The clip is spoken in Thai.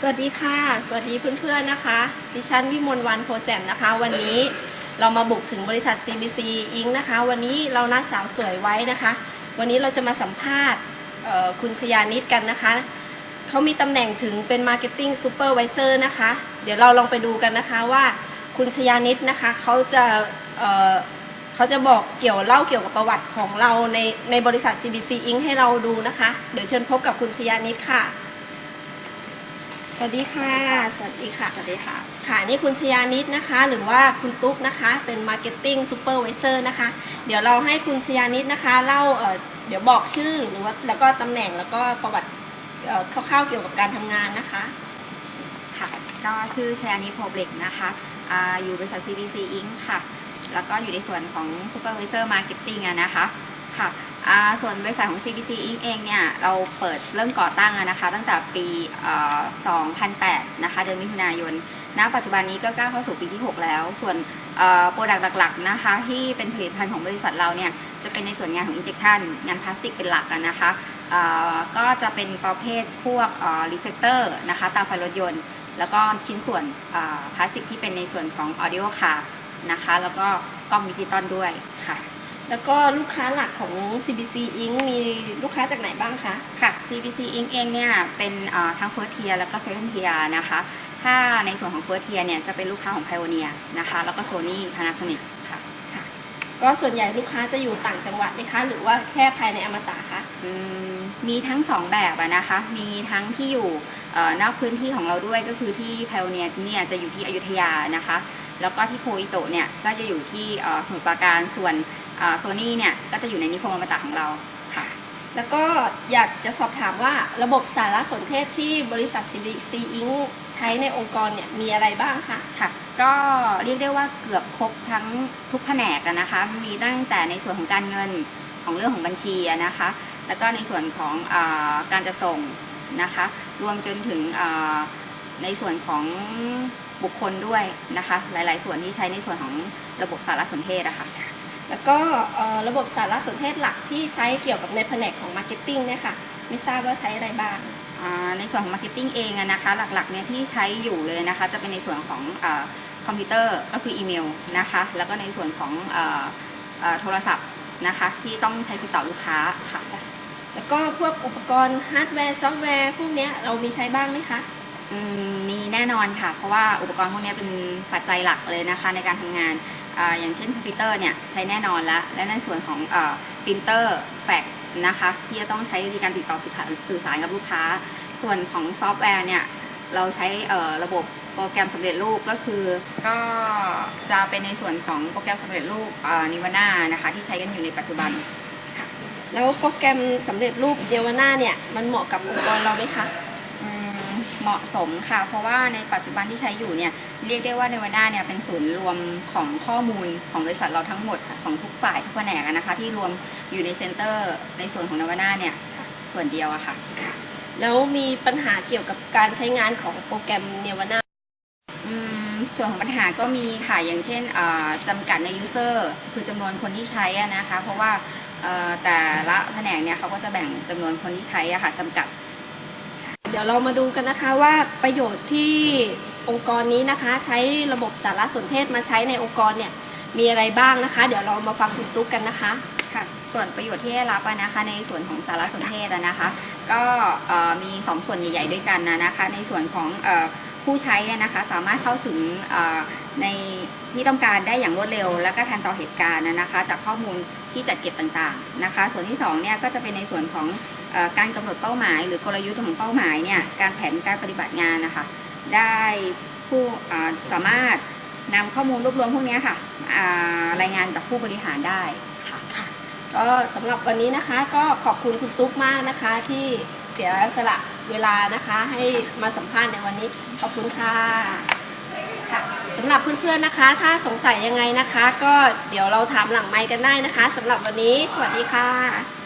สวัสดีค่ะ สวัสดีเพื่อนๆนะคะ ดิฉันวิมลวันโพแจมนะคะ วันนี้เรามาบุกถึงบริษัท CBC Inc. นะคะ วันนี้เรานัดสาวสวยไว้นะคะ วันนี้เราจะมาสัมภาษณ์คุณชยานิดกันนะคะ เขามีตำแหน่งถึงเป็น Marketing Supervisor นะคะ เดี๋ยวเราลองไปดูกันนะคะว่าคุณชยานิดนะคะเขาจะเเขาจะบอกเกี่ยวเล่าเกี่ยวกับประวัติของเราในในบริษัท CBC Inc. ให้เราดูนะคะ เดี๋ยวเชิญพบกับคุณชยานิดค่ะ สวัสดีค่ะ สวัสดีค่ะ สวัสดีค่ะ ค่ะนี่คุณชยานิดนะคะ หรือว่าคุณตุ๊กนะคะ เป็น Marketing Supervisor นะคะ เดี๋ยวเราให้คุณชยานิดนะคะเล่าเอ่อเดี๋ยวบอกชื่อหรือว่าแล้วก็ตำแหน่งแล้วก็ประวัติเอ่อคร่าวๆเกี่ยวกับการทำงานนะคะ ค่ะ ก็ชื่อชยานิโพบลิกนะคะอาอยู่บริษัท CBC Inc. ค่ะ แล้วก็อยู่ในส่วนของ Supervisor Marketing อะนะคะ ค่ะอ่า ส่วนบริษัทของ CBC Inc. เองเนี่ย เราเปิดเริ่มก่อตั้งนะคะ ตั้งแต่ปี 2008 นะคะ เดือนมิถุนายน ณ ปัจจุบันนี้ก็ก้าวเข้าสู่ปีที่ 6 แล้ว ส่วนโปรดักต์หลักๆ นะคะ ที่เป็นผลิตภัณฑ์ของบริษัทเราเนี่ย จะเป็นในส่วนงานของ injection งานพลาสติกเป็นหลักนะคะก็จะเป็นประเภทพวกรีเฟกเตอร์นะคะตาไฟรถยนต์ แล้วก็ชิ้นส่วนพลาสติกที่เป็นในส่วนของ audio car นะคะ แล้วก็กล้องดิจิตอลด้วยค่ะ แล้วก็ลูกค้าหลักของ CBC Inc. มีลูกค้าจากไหนบ้างคะ ค่ะ CBC Inc. เองเนี่ยเป็นอ่าทั้ง first tier แล้วก็ second tier นะคะ ถ้าในส่วนของ first tier เนี่ยจะเป็นลูกค้าของ Pioneer นะคะ แล้วก็ Sony Panasonic ค่ะค่ะ ก็ส่วนใหญ่ลูกค้าจะอยู่ต่างจังหวัดไหมคะ หรือว่าแค่ภายในอมตะคะอืมมีทั้งสองแบบอะนะคะ มีทั้งที่อยู่เอ่อนอกพื้นที่ของเราด้วยก็คือที่ Pioneer เนี่ยจะอยู่ที่อยุธยานะคะ แล้วก็ที่โพอิโตะเนี่ยก็จะอยู่ที่เอ่อสมุทรปราการส่วน โซนี่เนี่ยก็จะอยู่ในนิคมอมตะของเราค่ะ แล้วก็อยากจะสอบถามว่าระบบสารสนเทศที่บริษัท CBC Inc. ใช้ในองค์กรเนี่ยมีอะไรบ้างคะค่ะ ก็เรียกได้ว่าเกือบครบทั้งทุกแผนกอะนะคะ มีตั้งแต่ในส่วนของการเงินของเรื่องของบัญชีนะคะ แล้วก็ในส่วนของอการจะส่งนะคะ รวมจนถึงในส่วนของบุคคลด้วยนะคะ หลาย ๆ ส่วนที่ใช้ในส่วนของระบบสารสนเทศอะคะ แล้วก็เอ่อระบบสารสนเทศหลักที่ใช้เกี่ยวกับในแผนกของ Marketing เนี่ยค่ะไม่ทราบว่าใช้อะไรบ้างอ่าในส่วนของ Marketing เองอะนะคะหลักๆเนี่ยที่ใช้อยู่เลยนะคะจะเป็นในส่วนของอาคอมพิวเตอร์ก็คืออีเมลนะคะแล้วก็ในส่วนของอาอ่าโทรศัพท์นะคะที่ต้องใช้ติดต่อลูกค้าค่ะแล้วก็พวกอุปกรณ์ฮาร์ดแวร์ซอฟต์แวร์พวกเนี้ยเรามีใช้บ้างไหมคะอืมมีแน่นอนค่ะ เพราะว่าอุปกรณ์พวกนี้เป็นปัจจัยหลักเลยนะคะในการทำงาน อย่างเช่นคอมพิวเตอร์เนี่ยใช้แน่นอนละและในส่วนของปรินเตอร์แฟกนะคะที่จะต้องใช้ในการติดต่อสื่อสารกับลูกค้า ส่วนของซอฟต์แวร์เนี่ยเราใช้ระบบโปรแกรมสำเร็จรูปก็คือ ก็จะเป็นในส่วนของโปรแกรมสำเร็จรูปนิวาน่านะคะที่ใช้กันอยู่ในปัจจุบันแล้วโปรแกรมสำเร็จรูปเดวาน่าเนี่ยมันเหมาะกับองค์กรเราไหมคะ เหมาะสมค่ะ เพราะว่าในปัจจุบันที่ใช้อยู่เนี่ยเรียกได้ว่าในวันหน้าเนี่ยเป็นศูนย์รวมของข้อมูลของบริษัทเราทั้งหมดค่ะของทุกฝ่ายทุกแผนกอะนะคะ ที่รวมอยู่ในเซ็นเตอร์ในส่วนของนวนาเนี่ยส่วนเดียวอะค่ะ แล้วมีปัญหาเกี่ยวกับการใช้งานของโปรแกรมเนวาน่าอืมส่วนของปัญหาก็มีค่ะอย่างเช่นอ่าจำกัดในยูเซอร์คือจำนวนคนที่ใช้อะนะคะ เพราะว่าเอ่อแต่ละแผนกเนี่ยเขาก็จะแบ่งจำนวนคนที่ใช้อะค่ะจำกัดเดี๋ยวเรามาดูกันนะคะว่าประโยชน์ที่องค์กรนี้นะคะ ใช้ระบบสารสนเทศมาใช้ในองค์กรเนี่ยมีอะไรบ้างนะคะ เดี๋ยวเรามาฟังคุณตุ๊กกันนะคะค่ะส่วนประโยชน์ที่ได้รับนะคะในส่วนของสารสนเทศนะคะ ก็เอ่อมี2ส่วนใหญ่ ๆ ด้วยกันนะนะคะ ในส่วนของออผู้ใช้นะคะสามารถเข้าถึงในที่ต้องการได้อย่างรวดเร็ว และก็ทันต่อเหตุการณ์นะคะ จากข้อมูลที่จัดเก็บต่างๆนะคะ ส่วนที่2เนี่ยก็จะเป็นในส่วนของ การกำหนดเป้าหมาย หรือกลยุทธ์ของเป้าหมายเนี่ยการแผนการปฏิบัติงานนะคะได้ผู้สามารถนำข้อมูลรวบรวมพวกนี้ค่ะรายงานกับผู้บริหารได้ค่ะก็สำหรับวันนี้นะคะก็ขอบคุณคุณตุ๊กมากนะคะ ที่เสียสละเวลานะคะให้มาสัมภาษณ์ในวันนี้ขอบคุณค่ะค่ะสำหรับเพื่อนๆนะคะ ถ้าสงสัยยังไงนะคะ ก็เดี๋ยวเราถามหลังไมค์กันได้นะคะสำหรับวันนี้ สวัสดีค่ะ